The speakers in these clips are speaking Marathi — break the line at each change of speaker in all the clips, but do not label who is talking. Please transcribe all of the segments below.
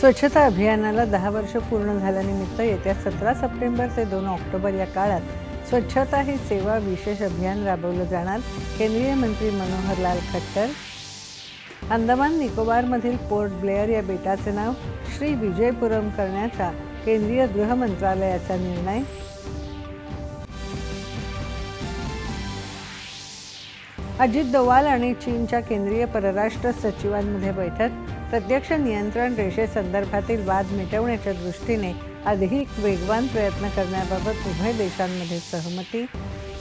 स्वच्छता अभियानाला दहा वर्ष पूर्ण झाल्यानिमित्त येत्या सतरा सप्टेंबर ते दोन ऑक्टोबर या काळात स्वच्छता ही सेवा विशेष अभियान राबवलं जाणार केंद्रीय मंत्री मनोहरलाल खट्टर. अंदमान निकोबारमधील पोर्ट ब्लेअर या बेटाचे नाव श्री विजयपुरम करण्याचा केंद्रीय गृह मंत्रालयाचा निर्णय. अजित दोवाल आणि चीनच्या केंद्रीय परराष्ट्र सचिवांमध्ये बैठक. प्रत्यक्ष नियंत्रण रेषेसंदर्भातील वाद मिटवण्याच्या दृष्टीने अधिक वेगवान प्रयत्न करण्याबाबत उभय देशांमध्ये सहमती.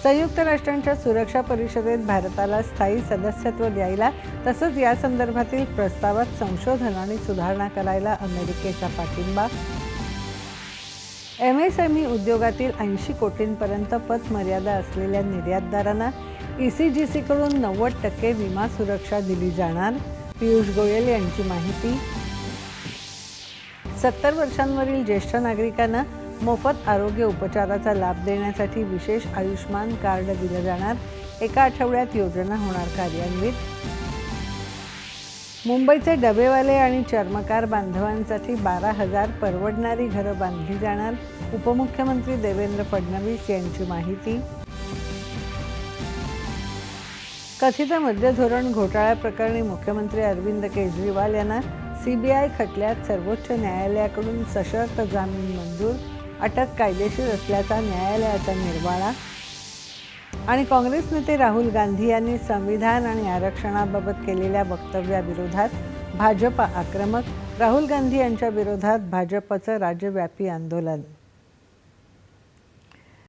संयुक्त राष्ट्रांच्या सुरक्षा परिषदेत भारताला स्थायी सदस्यत्व द्यायला तसंच या संदर्भातील प्रस्तावात संशोधन आणि सुधारणा करायला अमेरिकेचा पाठिंबा. एम एस एम ई उद्योगातील ऐंशी कोटींपर्यंत पत मर्यादा असलेल्या निर्यातदारांना ई सी जी सीकडून नव्वद टक्के विमा सुरक्षा दिली जाणार पियुष गोयल यांची माहिती. सत्तर वर्षांवरील ज्येष्ठ नागरिकांना मोफत आरोग्य उपचाराचा लाभ देण्यासाठी विशेष आयुष्मान कार्ड दिलं जाणार. एका आठवड्यात योजना होणार कार्यान्वित. मुंबईचे डबेवाले आणि चर्मकार बांधवांसाठी बारा हजार परवडणारी घरं बांधली जाणार उपमुख्यमंत्री देवेंद्र फडणवीस यांची माहिती. कथित मद्य धोरण प्रकरणी मुख्यमंत्री अरविंद केजरीवाल यांना सीबीआय खटल्यात सर्वोच्च न्यायालयाकडून सशर्त जामीन मंजूर अटक कायदेशीर असल्याचा न्यायालयाचा निर्वाळा. आणि काँग्रेस नेते राहुल गांधी यांनी संविधान आणि आरक्षणाबाबत केलेल्या वक्तव्याविरोधात भाजप आक्रमक राहुल गांधी यांच्या विरोधात भाजपचं राज्यव्यापी आंदोलन.